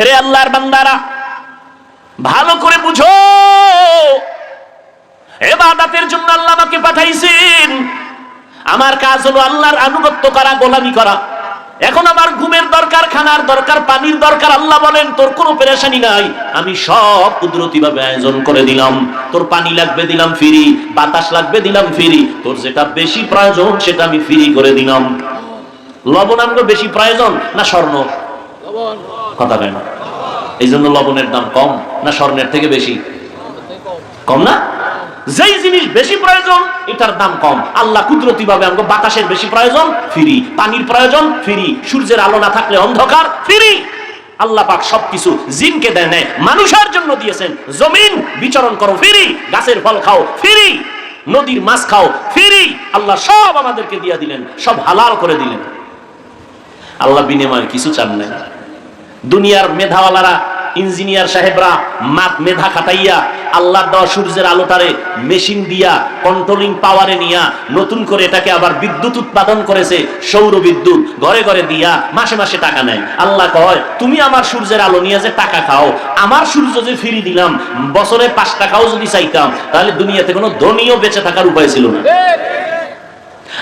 এরে আল্লাহর বান্দারা, ভালো করে বুঝো। এবাদাতের জন্য আল্লাহ আমাকে পাঠাইছেন। আমার কাজ হলো আল্লাহর আনুগত্য করা, গোলামি করা। এখন আমার ঘুমের দরকার, খানার দরকার, পানির দরকার, আল্লাহ বলেন, তোর কোনো পেরেশানি নাই। আমি সব কুদরতি ভাবে আয়োজন করে দিলাম। তোর পানি লাগবে, দিলাম ফ্রি। বাতাস লাগবে, দিলাম ফ্রি। তোর যেটা বেশি প্রয়োজন, সেটা আমি ফ্রি করে দিলাম। লবণ আমগো বেশি প্রয়োজন না স্বর্ণ? কথা কয় না। এই জন্য লবণের দাম কম না স্বর্ণের থেকে বেশি? কম না? যেই জিনিস বেশি প্রয়োজন, এটার দাম কম। আল্লাহ কুদরতি ভাবে আমাকে বাতাসের বেশি প্রয়োজন, ফ্রি। পানির প্রয়োজন, ফ্রি। সূর্যের আলো না থাকলে অন্ধকার, ফ্রি। আল্লাহ পাক সবকিছু জিনকে দেয় নেয় মানুষের জন্য দিয়েছেন। জমিন বিচরণ করো, ফ্রি। গাছের ফল খাও, ফ্রি। নদীর মাছ খাও, ফ্রি। আল্লাহ সব আমাদেরকে দিয়ে দিলেন, সব হালাল করে দিলেন। আল্লাহ বিনিময়ে কিছু চান নাই। দুনিয়ার মেধাওয়ালারা, ইঞ্জিনিয়ার সাহেবরা মাপ মেধা খাটাইয়া আল্লাহর দেওয়া সূর্যের আলোটারে মেশিন দিয়া কন্ট্রোলিং পাওয়ারে নিয়া, নতুন করে এটাকে আবার বিদ্যুৎ উৎপাদন করেছে, সৌর বিদ্যুৎ ঘরে ঘরে দিয়া, মাসে মাসে টাকা নেয়। আল্লাহ কয়, তুমি আমার সূর্যের আলো নিয়ে যে টাকা খাও, আমার সূর্য যে ফিরি দিলাম, বছরে পাঁচ টাকাও যদি চাইতাম, তাহলে দুনিয়াতে কোনো ধনীও বেঁচে থাকার উপায় ছিল না।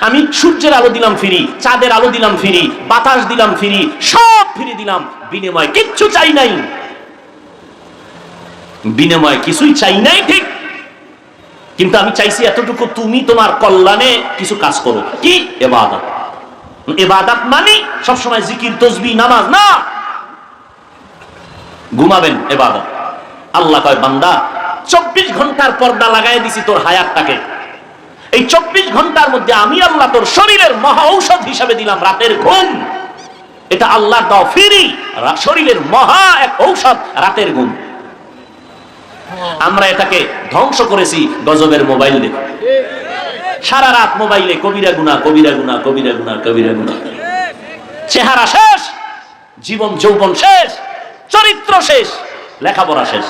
আমি সূর্যের আলো দিলাম ফিরি, চাঁদের আলো দিলাম ফিরি, বাতাস দিলাম ফিরি, সব ফিরি দিলাম। বিনিময় কিচ্ছু চাই নাই। বিনিময় কিছুই চাই নাই, ঠিক। কিন্তু আমি চাইছি এতটুকু তুমি তোমার কল্যাণে কিছু কাজ করো। কি? এবাদত। এবাদত মানে সবসময় জিকির, তসবি, নামাজ, না। ঘুমাবেন, এবাদত। আল্লাহ কয়, বান্দা, চব্বিশ ঘণ্টার পর্দা লাগাই দিছি তোর হায়াতটাকে। এই চব্বিশ ঘণ্টার মধ্যে আমি আল্লাহ তোর শরীরের মহা ঔষধ হিসাবে দিলাম, রাতের ঘুম। এটা আল্লাহ দাও ফিরি। শরীরের মহা এক ঔষধ, রাতের ঘুম। আমরা এটাকে ধ্বংস করেছি গজবের মোবাইল দেখে। সারা রাত মোবাইলে কবিরা গুনা কবিরা গুনা কবিরা গুনা কবিরা গুনা চেহারা শেষ, জীবন, যৌবন শেষ, চরিত্র শেষ, লেখাপড়া শেষ।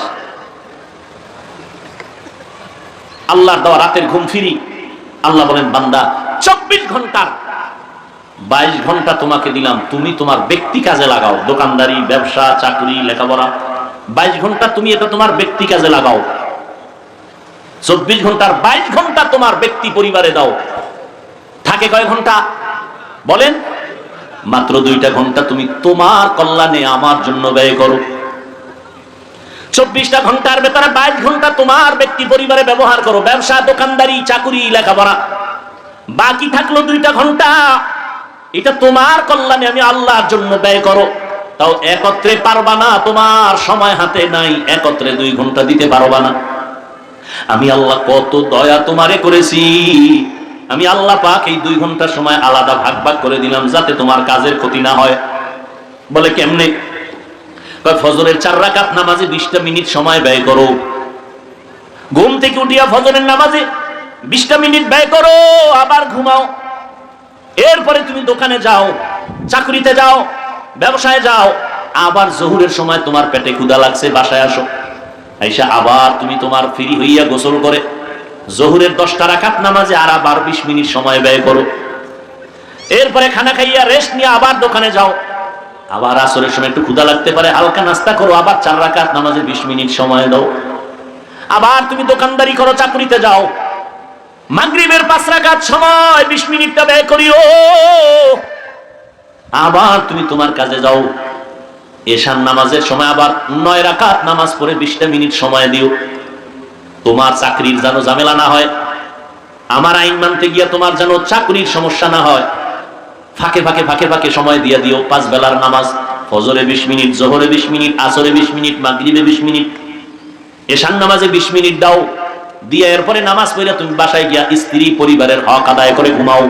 আল্লাহর দেওয়া, রাতের ঘুম ফিরি। আল্লাহ বলেন, বান্দা, চব্বিশ ঘণ্টার বাইশ ঘণ্টা তোমাকে দিলাম, তুমি তোমার ব্যক্তি কাজে লাগাও, দোকানদারি, ব্যবসা, চাকরি, লেখাপড়া। বাইশ ঘণ্টা তুমি এটা তোমার ব্যক্তি কাজে লাগাও। চব্বিশ ঘণ্টার বাইশ ঘণ্টা তোমার ব্যক্তি পরিবারে দাও। থাকে কয় ঘণ্টা? বলেন, মাত্র দুইটা ঘণ্টা তুমি তোমার কল্যাণে আমার জন্য ব্যয় করো। চব্বিশটা ঘণ্টার ভেতরে বাইশ ঘণ্টা তোমার ব্যক্তি পরিবারে ব্যবহার করো, ব্যবসা, দোকানদারি, চাকুরি, লেখাপড়া। বাকি থাকল দুইটা ঘণ্টা। এটা তোমার কল্যাণে আমি আল্লাহর জন্য ব্যয় করো। তাও একত্রে পারবা না, তোমার সময় হাতে নাই, একত্রে দুই ঘণ্টা দিতে পারবা না। আমি আল্লাহ কত দয়া তোমারে করেছি। আমি আল্লাহ পাক এই দুই ঘণ্টার সময় আলাদা ভাগ ভাগ করে দিলাম, যাতে তোমার কাজের ক্ষতি না হয়। বলে কেমনে? ফজরের চার রাকাত নামাজে বিশটা মিনিট সময় ব্যয় করো। ঘুম থেকে উঠিয়া ফজরের নামাজে বিশটা মিনিট ব্যয় করো, আবার ঘুমাও। এরপরে তুমি দোকানে যাও, চাকরিতে যাও, ব্যবসায় যাও, আবার জহুরের সময় তোমার পেটে ক্ষুদা লাগছে, বাসায় আসো। আইসা আবার তুমি তোমার ফ্রি হইয়া গোসল করে জহুরের দশটা রাকাত নামাজে আর আবার বিশ মিনিট সময় ব্যয় করো। এরপরে খানা খাইয়া রেস্ট নিয়ে আবার দোকানে যাও। আবার আসরের সময় একটু ক্ষুদা লাগতে পারে, হালকা নাস্তা করো, আবার চার রাখাত নামাজে বিশ মিনিট সময় দাও। আবার তুমি দোকানদারি করো, চাকরিতে যাও। মাগরিবের পাঁচ রাকাত সময়, বিশ মিনিটটা ব্যয় করিও। আবার তুমি তোমার কাজে যাও। এশান নামাজের সময় আবার নয় রাকাত নামাজ পড়ে বিশটা মিনিট সময় দিও। তোমার চাকরির যেন ঝামেলা না হয়, আমার আইন মানতে গিয়া তোমার যেন চাকরির সমস্যা না হয়, ফাঁকে ফাঁকে ফাঁকে ফাঁকে সময় দিয়ে দিও। পাঁচ বেলার নামাজ, ফজরে বিশ মিনিট, জোহরে বিশ মিনিট, আসরে বিশ মিনিট, মাগরিবে বিশ মিনিট। এশান নামাজে বিশ মিনিট দাও। দিয়ে এরপরে নামাজ পড়ে তুমি বাসায় গিয়া স্ত্রী পরিবারের হক আদায় করে ঘুমাও।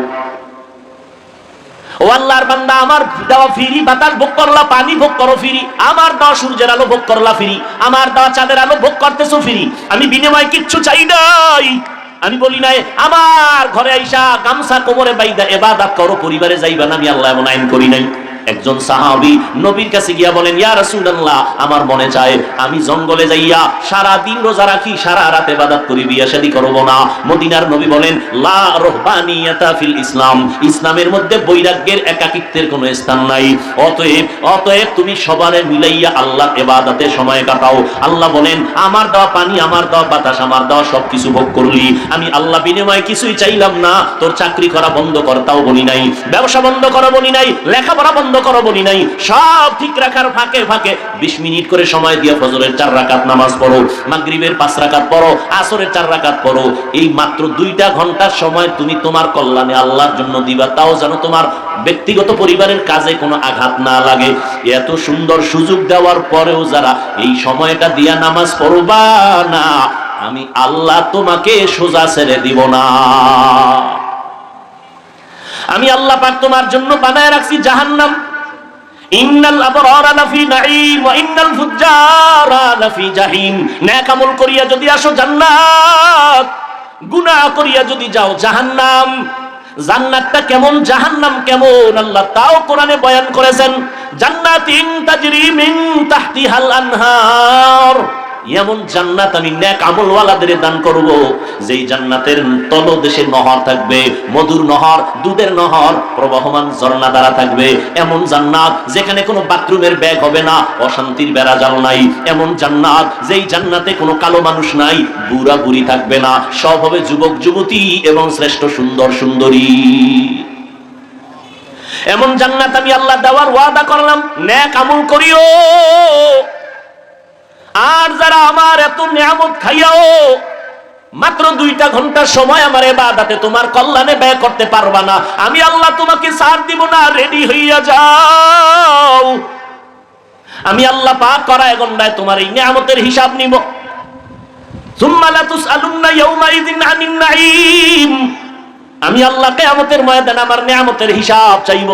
ও আল্লাহর বান্দা, আমার দেওয়া ফিরি, বাতাস ভোগ করলা, পানি ভোগ করো ফিরি। আমার দেওয়া সূর্যের আলো ভোগ করলা ফিরি। আমার দেওয়া চাঁদের আলো ভোগ করতেছো ফিরি। আমি বিনিময় কিচ্ছু চাই নাই। আমি বলি নাই, আমার ঘরে আইসা গামছা কোমরে বাইদা, এবাদাত করো, পরিবারে যাইবা না, আমি আল্লাহ এমন আইন করি নাই। একজন সাহাবি নবীর কাছে গিয়া বলেন, ইয়া রাসূলুল্লাহ, আমার মনে চায় আমি জঙ্গলে যাইয়া সারা দিন রোজা রাখি, সারা রাতে ইবাদত করি, বিয়া শাদী করব না। মদিনার নবী বলেন, লা রহবানিয়াতা ফিল ইসলাম, ইসলামের মধ্যে বৈরাগ্যের একাকিত্বের কোনো স্থান নাই। অতএব অতএব তুমি সবারে মিলাইয়া আল্লাহ ইবাদতে সময় কাটাও। আল্লাহ বলেন, আমার দেওয়া পানি, আমার দেওয়া বাতাস, আমার দেওয়া সবকিছু ভোগ করলি। আমি আল্লাহ বিনিময়ে কিছুই চাইলাম না, তোর চাকরি করা বন্ধ কর, তাও বলি নাই। ব্যবসা বন্ধ করা, বলি নাই। লেখাপড়া বন্ধ করো বলি নাই। সব ঠিক রাখার ফাঁকে ফাঁকে বিশ মিনিট করে সময় দিয়ে ফজরের চার রাকাত নামাজ পড়ো, মাগরিবের পাঁচ রাকাত পড়ো, আসরের চার রাকাত পড়ো। এই মাত্র দুইটা ঘণ্টার সময় তুমি তোমার কল্যাণে আল্লাহর জন্য দিবা, তাও যেন তোমার ব্যক্তিগত পরিবারের কাজে কোনো আঘাত না লাগে। এত সুন্দর সুযোগ দেওয়ার পরেও যারা এই সময়টা দিয়া নামাজ পড়বা না, আমি আল্লাহ তোমাকে সোজা ছেড়ে দিব না। আমি আল্লাহ পাক তোমার জন্য বানায় রাখছি জাহান্নাম। ইন্নাল আবরারা লাফি নাঈম ওয়া ইন্নাল ফুজ্জারা লাফি জাহিম। নেক আমল করিয়া যদি আসো জান্নাত, গুনাহ করিয়া যদি যাও জাহান্নাম। জান্নাতটা কেমন, জাহান্নাম কেমন? আল্লাহ তাও কোরআনে বয়ান করেছেন, জান্নাতিন তাজরি মিন তাহতিহাল আনহার। এমন জান্নাত আমি ন্যাক আমলওয়ালাদের দান করব, যেই জান্নাতের তলদেশে নহর থাকবে, মধুর নহর, দুধের নহর, প্রবাহমান ঝর্ণা দ্বারা থাকবে। এমন জান্নাত যেখানে কোনো বাথরুমের ব্যাগ হবে না, অশান্তির বেড়া জাল নাই। এমন জান্নাত যেই জান্নাতে কোনো কালো মানুষ নাই, বুড়া বুড়ি থাকবে না। সব হবে যুবক, যুবতী এবং শ্রেষ্ঠ সুন্দর সুন্দরী। এমন জান্নাত আমি আল্লাহ দেওয়ার ওয়াদা করলাম ন্যাক আমল করিও। আর যারা আমার এত নিয়ামত খাইয়াও, মাত্র দুইটা ঘণ্টা সময় আমার এবাদাতে তোমার কল্যাণে ব্যয় করতে পারবা না। আমি আল্লাহ তোমাকে সার দিব না রেডি হইয়া যাও। আমি আল্লাহ পাক করা গন্ডায় তোমার এই নিয়ামতের হিসাব নিব। আমি আল্লাহ কিয়ামতের ময়দানে আমার নিয়ামতের হিসাব চাইব।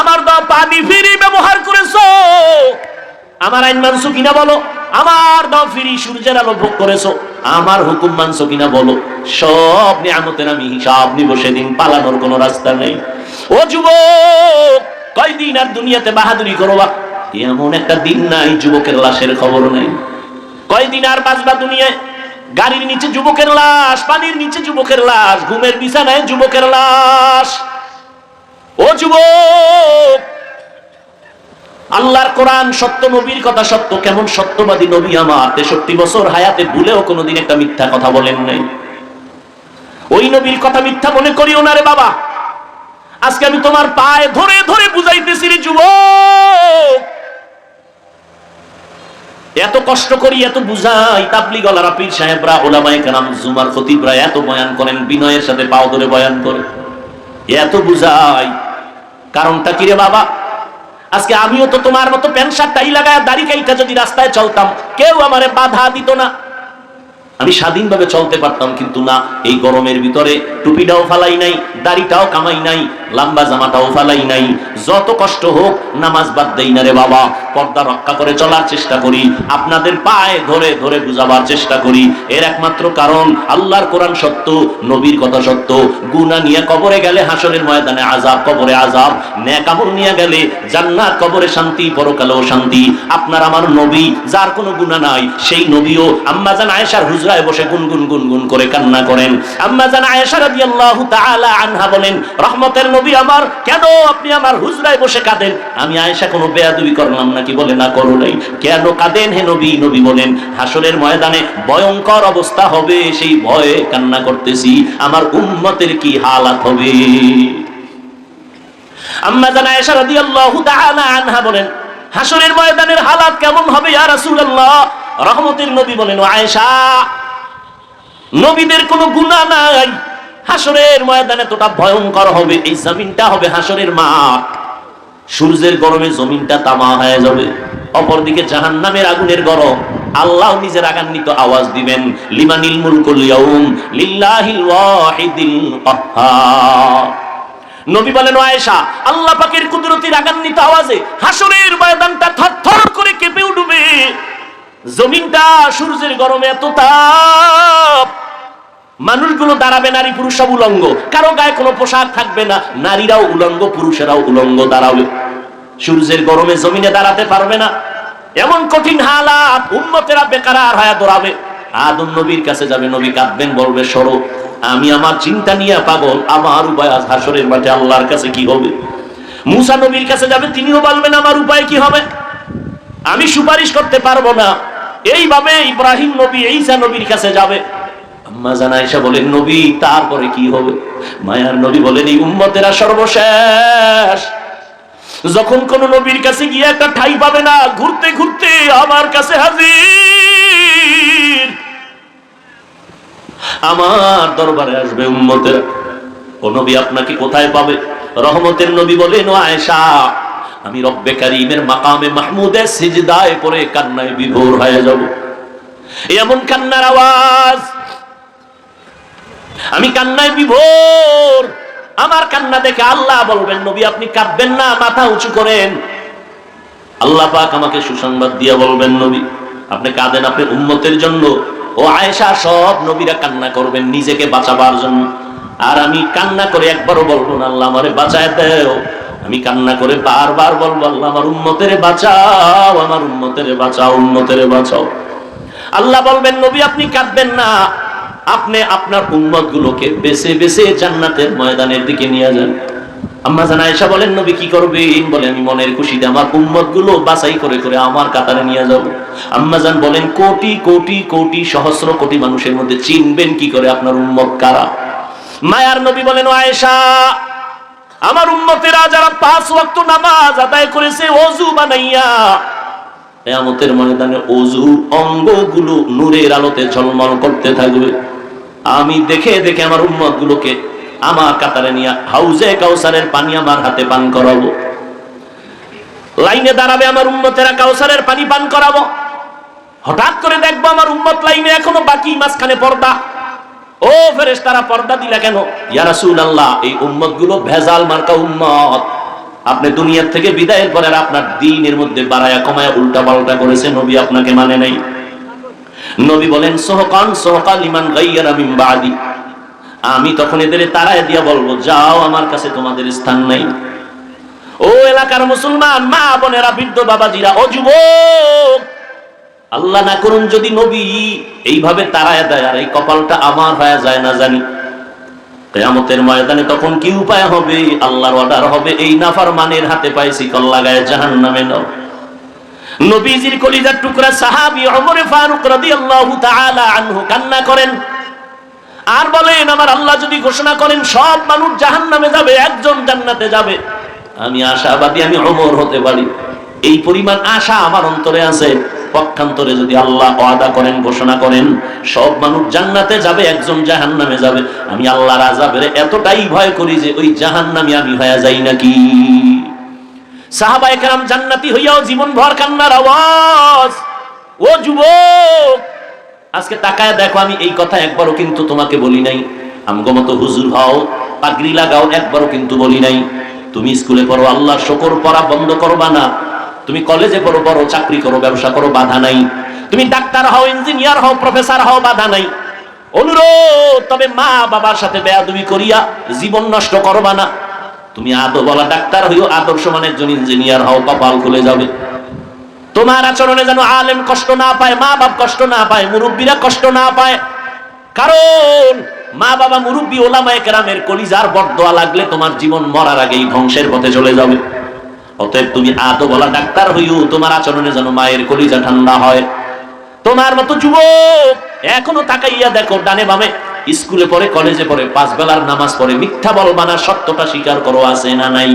আমার দাও পানি ফিরি ব্যবহার করেছ। আমার আইন মানছো কিনা বলো? আমার দাও ফিরি সূর্যের আলো ভোগ করেছ, আমার হুকুম মানছো কিনা বলো। সব নিয়ামতের আমি হিসাব নিব, সেদিন পালানোর কোনো রাস্তা নেই। ও যুবক, কয়দিন আর দুনিয়াতে বাহাদুরি করবা? এমন একটা দিন নাই, যুবকের লাশের খবর নেই। কয়দিন আর বাঁচবা দুনিয়ায়? গাড়ির নিচে যুবকের লাশ, পানির নিচে যুবকের লাশ, ঘুমের বিছানায় যুবকের লাশ। ও যুবক আল্লাহর কোরআন সত্য, নবীর কথা সত্য, কেমন সত্যবাদী নবী আমার? তেষট্টি বছর হায়াতে ভুলেও কোনোদিন একটা মিথ্যা কথা বলেন নাই। ওই নবীর কথা মিথ্যা মনে করিও না রে বাবা। আজকে আমি তোমার পায়ে ধরে ধরে বুঝাইতেছি রে যুবক। এত কষ্ট করি, এত বুঝাই তাবলি গলারা পীর সাহেবরা, ওলামায়ে কেরাম, জুমার খতিবরা এত বয়ান করেন, বিনয়ের সাথে পাও ধরে বয়ান করে। এত বুঝাই। কারণটা কি রে বাবা? আজকে আমিও তো তোমার মতো প্যান্ট শার্ট, টাই লাগায় দাড়ি যদি রাস্তায় চলতাম, কেউ আমারে বাধা দিত না। আমি স্বাধীনভাবে চলতে পারতাম, কিন্তু না, এই গরমের ভিতরে টুপিটাও ফালাই নাই, দাড়িটাও কামাই নাই, লম্বা জামাটাও ফালাই নাই। যত কষ্ট হোক, নামাজ বাদ দেই না রে বাবা। পর্দা রক্ষা করে চলার চেষ্টা করি, আপনাদের পায়ে ধরে ধরে বুঝাবার চেষ্টা করি। এর একমাত্র কারণ, আল্লাহর কোরআন সত্য, নবীর কথা সত্য। গুনা নিয়ে কবরে গেলে হাসরের ময়দানে আজাব কবরে আজাব ন্যাকামল নিয়ে গেলে জান্নাত, কবরে শান্তি, পরকালেও শান্তি। আপনার আমার নবী, যার কোনো গুনাহ নাই, সেই নবীও আম্মা জান আয়েশার হুজরায় বসে গুনগুন গুনগুন করে কান্না করেন। আম্মা জান আয়েশা রাদিয়াল্লাহু তাআলা আনহা বলেন, রহমতের নবী আমার, কেন আপনি আমার হুজরায় বসে কাঁদেন? আমি আয়েশা কোনো বেয়াদবি করলাম নাকি বলে না, করো নাই। কেন কাঁদেন হে নবী? নবী বলেন হাসরের ময়দানে ভয়ঙ্কর অবস্থা হবে, সেই ভয়ে কান্না করতেছি। আমার উম্মতের কি হালাত হবে? আম্মা জান আয়েশা রাদিয়াল্লাহু তাআলা আনহা বলেন হাসরের ময়দানের হালাত কেমন হবে ইয়া রাসূলুল্লাহ? রহমতের নবী বলেন আয়েশা, নবীদের কোনো গুনাহ নাই। হাসরের ময়দানে তোটা ভয়ঙ্কর হবে, এই জমিনটা হবে হাসরের মাঠ। সূর্যের গরমে জমিনটা তামা হয়ে যাবে। অপরদিকে জাহান্নামের আগুনের গরম। আল্লাহ নিজের আগান্বিত আওয়াজ দিবেন, লিমানিল মুলকুল ইয়াউম লিল্লাহিল নবী বলেন আয়েশা, আল্লাহ পাকের কুদরতি রাগান্বিত আওয়াজে হাসরের ময়দানটা থরথর করে কেঁপে উঠবে। জমিনটা সূর্যের গরমে এত তাপ। মানুষগুলো দাঁড়াবে নারী পুরুষ সব উলঙ্গ। কারও গায়ে কোনো পোশাক থাকবে না। নারীরাও উলঙ্গ, পুরুষেরাও উলঙ্গ দাঁড়াবে সূর্যের গরমে জমিনে দাঁড়াতে পারবে না। এমন কঠিন হালাত উম্মতেরা বেকার হয়ে দৌড়াবে। আদম নবীর কাছে যাবে, নবী কাঁদবেন, বলবে, সরো, আমি আমার চিন্তা নিয়ে পাগল। আমার উপায় আজ হাসরের মাঠে আল্লাহর কাছে কি হবে? মুসা নবীর কাছে যাবে, তিনিও বলবেন, আমার উপায় কি হবে? আমি সুপারিশ করতে পারব না। এইভাবে ইব্রাহিম নবী, ঈসা নবীর কাছে যাবে। আম্মা বলেন, নবী, তারপরে কি হবে? মায়ার নবী বলেন, এই উম্মতেরা সর্বশেষ। যখন কোন নবীর কাছে গিয়ে একটা ঠাই পাবে না, ঘুরতে ঘুরতে আমার কাছে হাজির। আমার দরবারে আসবে উম্মতেরা। ও নবী আপনাকে কোথায় পাবে? রহমতের নবী বলেন আয়েশা আমি রব্বে কারিমের মাকামে মাহমুদে সিজদায় পরে কান্নায় বিভোর হয়ে যাব। এমন কান্নার আওয়াজ। আমি কান্নায় বিভোর। আমার কান্না দেখে আল্লাহ বলবেন, নবী, আপনি কাঁদবেন না, মাথা উঁচু করেন। আল্লাহ পাক আমাকে সুসংবাদ দিয়ে বলবেন, নবী, আপনি কাঁদেন, আপনি উম্মতের জন্য। ও আয়েশা, সব নবীরা কান্না করবেন নিজেকে বাঁচাবার জন্য। আর আমি কান্না করে একবারও বলব না, আল্লাহ আমারে বাঁচায় দেও। আমি কান্না করে বারবার বলব, আল্লাহ আমার উন্মতের বাঁচাও, আমার উন্মতের বাঁচাও, উম্মতের বাঁচাও। আল্লাহ বলবেন, নবী আপনি কাঁদবেন না। আপনি আপনার উম্মত গুলোকে বেছে বেছে জান্নাতের ময়দানের দিকে নিয়ে যান। আম্মা জান আয়েশা বলেন, নবী কি করবেন বলে, আমি মনের খুশিতে আমার উম্মতগুলো বাছাই করে করে আমার কাতারে নিয়ে যাব। আম্মা জান বলেন, কোটি কোটি কোটি সহস্র কোটি মানুষের মধ্যে চিনবেন কি করে আপনার উম্মত কারা? মায়ার নবী বলেন আয়েশা আমার উম্মতেরা যারা পাঁচ ওয়াক্ত নামাজ আদায় করেছে, অজু বানাইয়া কেয়ামতের ময়দানে অজু অঙ্গগুলো নূরের আলোতে ঝলমল করতে থাকবে। আমি দেখে দেখে আমার উম্মত গুলোকে আমার কাতারে নিয়ে হাউজে কাউসারের পানি আমার হাতে পান করাবো। লাইনে দাঁড়াবে আমার উন্মতেরা কাউসারের পানি পান করাবো। হঠাৎ করে দেখব আমার উম্মত লাইনে এখনও বাকি মাঝখানে পর্দা। ও ফেরেশ তারা পর্দা দিলা কেন? ইয়া রাসূলুল্লাহ, এই উম্মতগুলো ভেজাল মার্কা উম্মত। আপনি দুনিয়ার থেকে বিদায়ের পরে আপনার দিনের মধ্যে বাড়ায়া কমায়া উল্টা পাল্টা করেছে, নবী আপনাকে মানে নাই। নবী বলেন, সোহকান, সোহকাল ইমান গাইয়ারা মিন বাদি। আমি তখন এদের তারায় দিয়া বলব, যাও, আমার কাছে তোমাদের স্থান নাই। ও এলাকার মুসলমান, মা বোনেরা, বৃদ্ধ বাবাজিরা, ও যুবক আল্লাহ না করুন যদি নবী এইভাবে তারায় দেয়, আর এই কপালটা আমার হয়ে যায় না জানি। কেয়ামতের ময়দানে তখন কি উপায় হবে? আল্লাহর অর্ডার হবে, এই নাফার মানের হাতে পাইছি কল লাগায় জাহান নামে নাও। নবীজির কলিজার টুকরা সাহাবি ওমর ফারুক তাআলা আনহু কান্না করেন। আর বলেন, আমার আল্লাহ যদি ঘোষণা করেন, সব মানুষ জাহান্নামে যাবে, একজন জান্নাতে যাবে। আমি আশাবাদী, আমি ওমর হতে পারি। এই পরিমাণ আশা আমার অন্তরে আছে। পক্ষান্তরে যদি আল্লাহ ওয়াদা করেন, ঘোষণা করেন, সব মানুষ জান্নাতে যাবে, একজন জাহান্নামে যাবে। আমি আল্লাহর আযাবের এতটাই ভয় করি যে ওই জাহান্নামে আমি হয়ে যাই নাকি। সাহাবায়ে কেরাম জান্নাতি হইয়াও জীবন ভর কান্নার আওয়াজ। ও যুবক, আজকে তাকায় দেখো, আমি এই কথা একবারও কিন্তু তোমাকে বলি নাই। আমগো মতো হুজুর হও, পাগড়ি লাগাও, একবারও কিন্তু বলি নাই। তুমি স্কুলে পড়ো আল্লাহর শকর পড়া বন্ধ করবা না। তুমি কলেজে পড়ো বড় চাকরি করো, ব্যবসা করো, বাধা নাই। তুমি ডাক্তার হও ইঞ্জিনিয়ার হও প্রফেসর হও, বাধা নাই। অনুরোধ, তবে মা বাবার সাথে বেয়াদবি করিয়া জীবন নষ্ট করবা না। তুমি আদো বলা ডাক্তার হইও, আদর্শ মানে একজন ইঞ্জিনিয়ার হও, কপাল খুলে যাবে। তোমার আচরণে যেন আলেম কষ্ট না পায় মা বাপ কষ্ট না পায়, মুরব্বীরা কষ্ট না পায়। কারণ মা বাবা মুরব্বী, ওলামায়ে কেরামের কলিজার বরদোয়া লাগলে তোমার জীবন মরার আগেই ধ্বংসের পথে চলে যাবে। অতএব তুমি আদো বলা ডাক্তার হইও, তোমার আচরণে যেন মায়ের কলিজা ঠান্ডা হয়। তোমার মতো যুবক এখনও তাকাইয়া দেখো, ডানে বামে, স্কুলে পড়ে, কলেজে পড়ে পাঁচ বেলার নামাজ পড়ে, মিথ্যা বলবা না সত্যটা স্বীকার করো, আছে না নাই?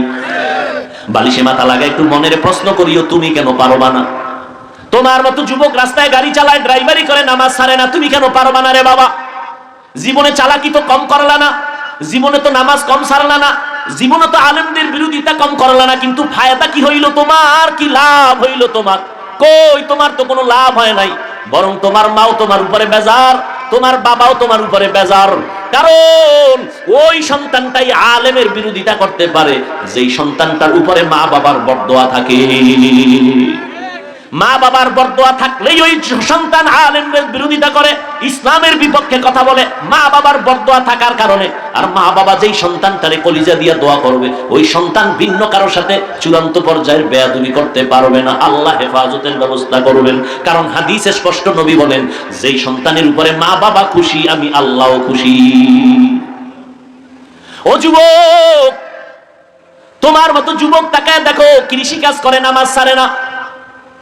বালিশে মাথা লাগা, একটু মনের প্রশ্ন করিও, তুমি কেন পারবা না? তোমার মতো যুবক রাস্তায় গাড়ি চালায় ড্রাইভারি করে, নামাজ সারে না, তুমি কেন পারবা না রে বাবা? জীবনে চালাকি তো কম করলা না, জীবনে তো নামাজ কম সারলা না। জীবনে তো আলেমদের বিরোধিতা কম করলা না, কিন্তু ফায়দা কি হইল তোমার? কি লাভ হইল তোমার? কই, তোমার তো কোনো লাভ হয় নাই। বরং তোমার মাও তোমার উপরে বেজার, তোমার বাবাও তোমার উপরে বেজার। কারণ ওই সন্তানটাই আলেমের বিরোধিতা করতে পারে, যেই সন্তানটার উপরে মা বাবার বরদোয়া থাকে। মা বাবার বরদোয়া থাকলেই ওই সন্তান আলেমদের বিরোধিতা করে, ইসলামের বিপক্ষে কথা বলে, মা বাবার বরদোয়া থাকার কারণে। আর মা বাবা যেই সন্তানটারে কলিজা দিয়া দোয়া করবে, ওই সন্তান ভিন্ন কারোর সাথে চূড়ান্ত পর্যায়ের বেয়াদুবি করতে পারবে না। আল্লাহ হেফাজতের ব্যবস্থা করবেন। কারণ হাদিসে স্পষ্ট নবী বলেন, যেই সন্তানের উপরে মা বাবা খুশি, আমি আল্লাহও খুশি। ও যুবক, তোমার মতো যুবক তাকায় দেখো কৃষি কাজ করে, নামাজ সারে না।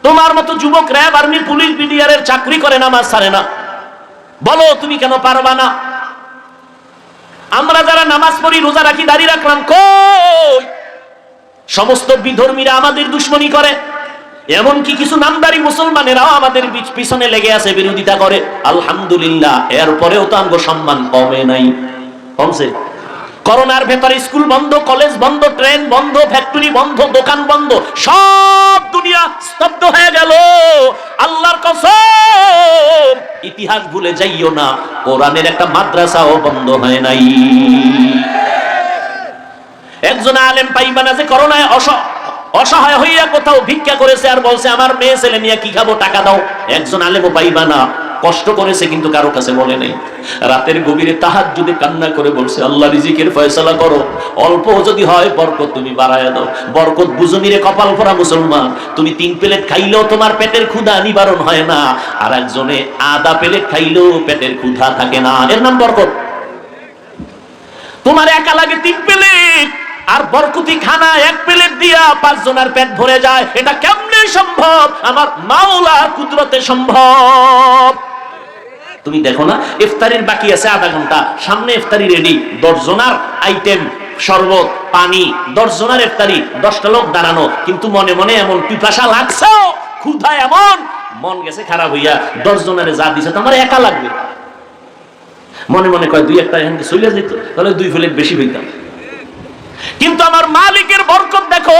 তোমার মতো যুবক র্যাব আর্মি, পুলিশ বিডিআরের চাকরি করে না নামাজ সারে না। বলো, তুমি কেন পারবা না? আমরা যারা নামাজ পড়ি, রোজা রাখি দাঁড়িয়ে রাখলাম, কই? সমস্ত বিধর্মীরা আমাদের দুশ্মনী করে। এমনকি কিছু নামদারি মুসলমানেরাও আমাদের পিছনে লেগে আছে, বিরোধিতা করে। আলহামদুলিল্লাহ, এরপরেও তো আমগো সম্মান কমে নাই। কমছে? করোনার ভেতরে স্কুল বন্ধ, কলেজ বন্ধ, ট্রেন বন্ধ ফ্যাক্টরি বন্ধ, দোকান বন্ধ, সব দুনিয়া স্তব্ধ হয়ে গেল। আল্লাহর কসম, ইতিহাস ভুলে যাইও না, কোরআনের একটা মাদ্রাসাও বন্ধ হয় নাই। একজন আলেম পাইবা না যে করোনায় অস- অসহায় হইয়া কোথাও ভিক্ষা করেছে আর বলছে, আমার মেয়ে ছেলে নিয়ে কি খাব? টাকা দাও। একজন আলেমও পাইবা না কষ্ট করেছে কিন্তু কারও কাছে বলে নেই। রাতের গভীরে তাহার যদি কান্না করে বলছে, আল্লাহ রিজিকের ফয়সালা করো। অল্প যদি হয় বরকত তুমি বাড়ায় দাও। বরকত বুঝমিরে কপাল ভরা মুসলমান। তুমি তিন প্লেট খাইলেও তোমার পেটের ক্ষুধা নিবারণ হয় না। আর একজনে আধা প্লেট খাইলেও পেটের ক্ষুধা থাকে না। এর নাম বরকত। তোমার একা লাগে তিন প্লেট। আর বরকুতি খানা এক প্লেট দিয়া পাঁচ জনের পেট ভরে যায়। এটা কেমনে সম্ভব? আমার মাওলার কুদরতে সম্ভব। তুমি দেখো না, ইফতারির বাকি আছে আধা ঘণ্টা। সামনে ইফতারি রেডি দশজনার আইটেম শরবত, পানি, দশজনার ইফতারি, দশটা লোক দাঁড়ানো। কিন্তু মনে মনে এমন পিপাসা লাগছে, ক্ষুধা এমন, মন গেছে খারাপ হইয়া, দশজনের যা দিছে তো আমার একা লাগবে। মনে মনে কয়, দুই একটা এখানে চলে যেত, তাহলে দুই প্লেট বেশি হইতাম। কিন্তু আমার মালিকের বরকত দেখো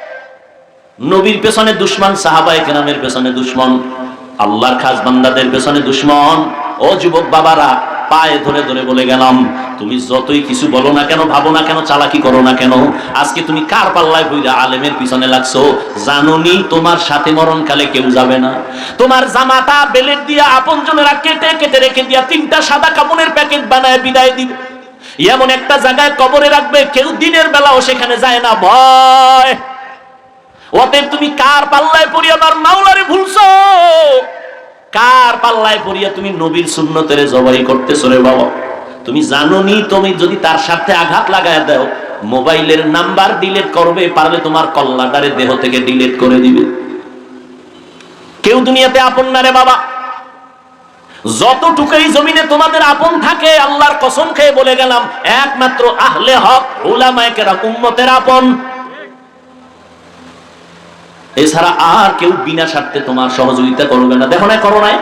নবীর পেছনে দুশ্মন, সাহাবায়ে কেরামের পেছনে দুশ্মন, আল্লাহর খাস বান্দাদের পেছনে দুশ্মন। ও যুবক বাবারা, পায়ে ধরে ধরে বলে গেলাম, তুমি যতই কিছু বলো না কেন, ভাবো না কেন, চালাকি করো না কেন, আজকে তুমি কার পাল্লায় বইরা আলেমের পিছনে লাগছো? জানোনি তোমার সাথে মরণকালে কেউ যাবে না। তোমার জামাটা বেলেট দিয়া আপনজনেরা কেটে কেটে রেখে দিয়া তিনটা সাদা কাপড়ের প্যাকেট বানায় বিদায় দিবে। এমন একটা জায়গায় কবরে রাখবে, কেউ দিনের বেলাও সেখানে যায় না, ভয়। অতএব তুমি কার পাল্লায় পড়ি আমার মাওলারে ভুলছো? কার পাল্লায় পড়িয়া তুমি নবীর সুন্নতের জবাই করতেছো রে বাবা? তুমি জানো নি তুমি যদি তার সাথে আঘাত লাগায় দাও, মোবাইলের নাম্বার ডিলিট করবে, পারলে তোমার কল্লাটারে দেহ থেকে ডিলিট করে দিবে। কেউ দুনিয়াতে আপন না রে বাবা। যতটুকুই জমিনে তোমাদের আপন থাকে, আল্লাহর কসম খেয়ে বলে গেলাম, একমাত্র আহলে হক, উলামায়ে কেরাম, উম্মতের আপন। এছাড়া আর কেউ বিনা স্বার্থে তোমার সহযোগিতা করবে না। দেখো না করোনায়?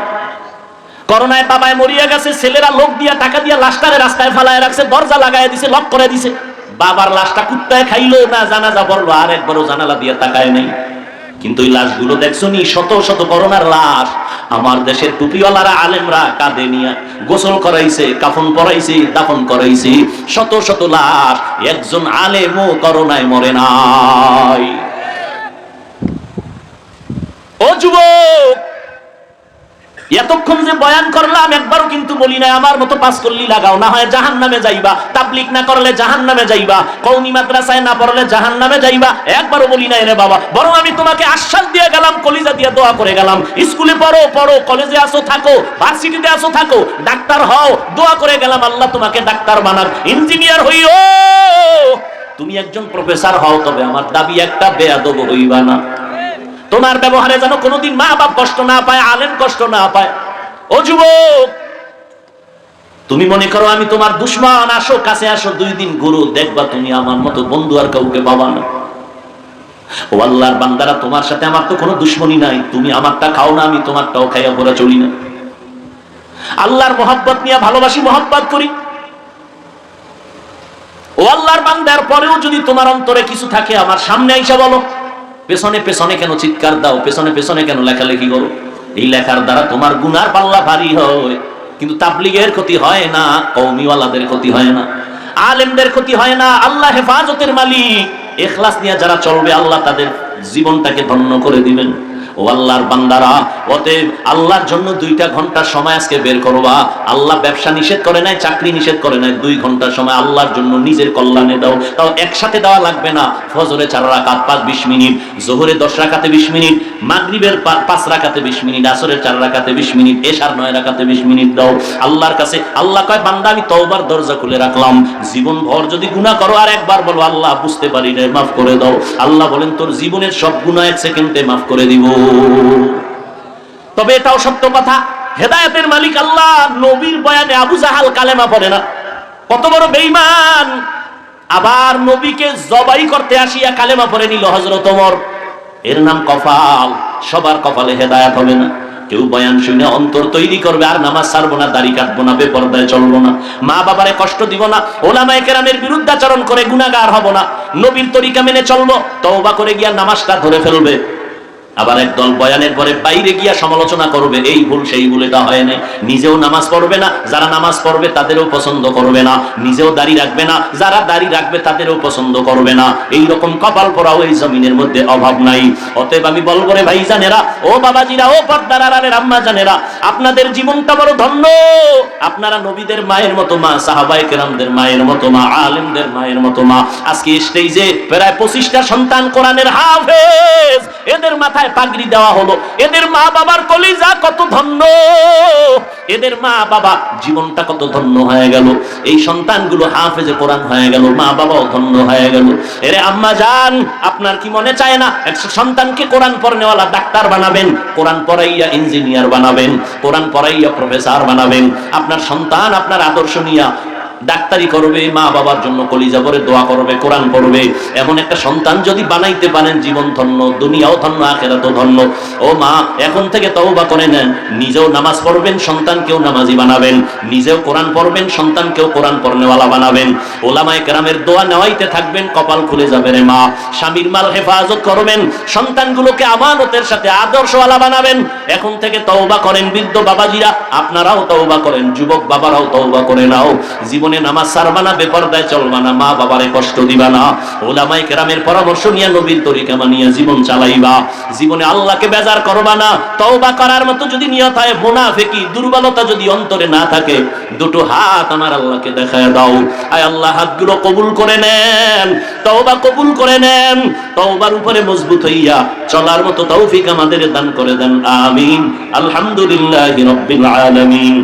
করোনায় বাবায় মরিয়া গেছে, ছেলেরা লোক দিয়া, টাকা দিয়া লাশটারে রাস্তায় ফালায় রাখছে, দরজা লাগায় দিছে, লক করে দিছে। বাবার লাশটা কুত্তায় খাইলো না, জানাজা পড়ল, আর একবারও জানালা দিয়ে তাকায় নাই। কিন্তু ওই লাশগুলো দেখছ নি শত শত করোনার লাশ। আমার দেশের টুপিওয়ালারা, আলেমরা কাঁদে নিয়ে গোসল করাইছে, কাফন পরাইছে, দাফন করাইছে, শত শত লাশ। একজন আলেমও করোনায় মরে নাই। যুবক, এতক্ষণ যে বয়ান করলাম, একবারও কিন্তু বলি না আমার মতো পাস করলি লাগাও, না হয় জাহান নামে যাইবা, তাবলিক না করলে জাহান নামে যাইবা কৌমি মাদ্রাসায় না পড়লে জাহান নামে যাইবা, একবারও বলি না রে বাবা, বরং আমি তোমাকে আশ্বাস দিয়ে গেলাম, কলিজা দিয়ে দোয়া করে গেলাম, স্কুলে পড়ো পড়ো, কলেজে আসো, থাকো, ভার্সিটিতে আসো, থাকো, ডাক্তার হও, দোয়া করে গেলাম, আল্লাহ তোমাকে ডাক্তার বানাক, ইঞ্জিনিয়ার হইও তুমি একজন প্রফেসর হও, তবে আমার দাবি একটা, বেয়াদব হইবা না। তোমার ব্যবহারে যেন কোনোদিন মা বাপ কষ্ট না পায়, আলেম কষ্ট না পায়। ও যুবক, তুমি মনে করো আমি তোমার দুশ্মন আসো কাছে আসো দুই দিন গুরু দেখবা তুমি আমার মতো বন্ধু আর কাউকে পাবা না। ও আল্লাহর বান্দারা, তোমার সাথে আমার তো কোনো দুশ্মনী নাই। তুমি আমারটা খাও না, আমি তোমারটাও খাইয়া পড়া চলি না। আল্লাহর মোহাব্বত নিয়ে ভালোবাসি, মোহাব্বত করি। ও আল্লাহর বান্দার পরেও যদি তোমার অন্তরে কিছু থাকে, আমার সামনে আইসা বলো। পেছনে পেছনে কেন চিৎকার দাও? পেছনে পেছনে কেন লেখালেখি করো? এই লেখার দ্বারা তোমার গুনার পাল্লা ভারী হয়। কিন্তু তাবলিগের ক্ষতি হয় না কৌমিওয়ালাদের ক্ষতি হয় না, আলেমদের ক্ষতি হয় না, আল্লাহ হেফাজতের মালিক। এখলাস নিয়ে যারা চলবে, আল্লাহ তাদের জীবনটাকে ধন্য করে দিবেন। ও আল্লাহর বান্দারা, অতএব আল্লাহর জন্য দুইটা ঘণ্টার সময় আজকে বের করবা। আল্লাহ ব্যবসা নিষেধ করে নাই, চাকরি নিষেধ করে নাই, দুই ঘণ্টার সময় আল্লাহর জন্য নিজের কল্যাণে দাও। তাও একসাথে দেওয়া লাগবে না। ফজরে চার রাকাত পাঁচ বিশ মিনিট, জোহরে দশ রাকাতে বিশ মিনিট, মাগরিবের পাঁচ রাকাতে বিশ মিনিট, আসরের চার রাকাতে বিশ মিনিট, এশার নয় রাকাতে বিশ মিনিট দাও। আল্লাহর কাছে, আল্লাহ কয়, বান্দা, আমি তওবার দরজা খুলে রাখলাম। জীবন ভর যদি গুনাহ করো, আর একবার বলো, আল্লাহ, বুঝতে পারি না মাফ করে দাও। আল্লাহ বলেন, তোর জীবনের সব গুনাহ এক সেকেন্ডে মাফ করে দিব। তবে এটাও সত্য কথা, হেদায়তের মালিক আল্লাহ, নবীর বয়ানে আবু জাহাল কালেমা পড়ে না। কত বড় বেইমান আবার নবীকে জবাই করতে আসিয়া কালেমা পড়ে নিল হযরত ওমর। এর নাম কপাল সবার কপালে হেদায়েত হবে না। কেউ বয়ান শুনে অন্তর তৈরি করবে, আর নামাজ ছাড়বো না, দাড়ি কাটবো না, বেপরদায় চলবো না। মা বাবারে কষ্ট দিব না, ওলামায়ে কেরামের বিরুদ্ধাচরণ করে গুনাহগার হব না। নবীর তরিকা মেনে চলবো, তওবা করে গিয়া নামাজটা ধরে ফেলবে। আবার একদল বয়ানের পরে বাইরে গিয়া সমালোচনা করবে, এই ভুল, সেই ভুল, এটা হয় না। নিজেও নামাজ পড়বে না, যারা নামাজ পড়বে তাদেরও পছন্দ করবে না। নিজেও দাড়ি রাখবে না, যারা দাড়ি রাখবে তাদেরও পছন্দ করবে না। এই রকম কপাল পরাও এই জমিনের মধ্যে অভাব নাই। অতএব আমি বলব রে ভাই জানেরা ও বাবাজিরা, ও পর্দার আড়ালের আম্মা জানেরা আপনাদের জীবনটা বড় ধন্য। আপনারা নবীদের মায়ের মতো মা, সাহাবায়ে কেরামদের মায়ের মতো মা, আলেমদের মায়ের মতো মা। আজকে স্টেজে প্রায় পঁচিশটা সন্তান কোরআনের হাফেজ। এদের মাথায় পাগড়ি দেওয়া হলো। এদের মা বাবার কলিজা কত ধন্য। এদের মা বাবা জীবনটা কত ধন্য হয়ে গেল। এই সন্তানগুলো হাফেজে কোরআন হয়ে গেল, মা বাবাও ধন্য হয়ে গেল। এরে আম্মা জান, আপনার কি মনে চায় না একশো সন্তানকে কোরআন পড়নেওয়ালা ডাক্তার বানাবেন, কোরআন পড়াইয়া ইঞ্জিনিয়ার বানাবেন, কোরআন পড়াইয়া প্রফেসর বানাবেন। আপনার সন্তান, আপনার আদর্শ নিয়া ডাক্তারি করবে, মা বাবার জন্য কলিজা করে দোয়া করবে, কোরআন পড়বে। এমন একটা সন্তান যদি বানাইতে পারেন, জীবন ধন্য, দুনিয়াও ধন্য, আখেরাতও ধন্য। ও মা, এখন থেকে তওবা করে নেন। নিজেও নামাজ পড়বেন, সন্তানকেও নামাজি বানাবেন। নিজেও কোরআন পড়বেন, সন্তানকেও কোরআন পড়নেওয়ালা বানাবেন। ওলামায়ে কেরামের দোয়া নেওয়াইতে থাকবেন, কপাল খুলে যাবে রে মা। স্বামীর মাল হেফাজত করবেন, সন্তানগুলোকে আমানতের সাথে আদর্শওয়ালা বানাবেন। এখন থেকে তওবা করেন বৃদ্ধ বাবাজিরা, আপনারাও তওবা করেন, যুবক বাবারাও তওবা করে নাও। জীবনে নামাজ সারবা না, বেপরদায় চলবা না, মা বাবারে কষ্ট দিবা না। ওলামাই কেরামের পরামর্শ নিয়ে নবীর তরিকা মানিয়া জীবন চালাইবা। জীবনে আল্লাহকে বেজার করবা না, তওবা করার মতো যদি নিয়ত হয়, মুনাফিকি, দুর্বলতা যদি অন্তরে না থাকে, দুটো হাত আমার আল্লাহকে দেখায় দাও। আয় আল্লাহ, হাতগুলো কবুল করে নেন, তওবা কবুল করে নেন, তওবার উপরে মজবুত হইয়া চলার মতো তৌফিক আমাদের দান করে দেন, আমিন। আলহামদুলিল্লাহি রাব্বিল আলামিন।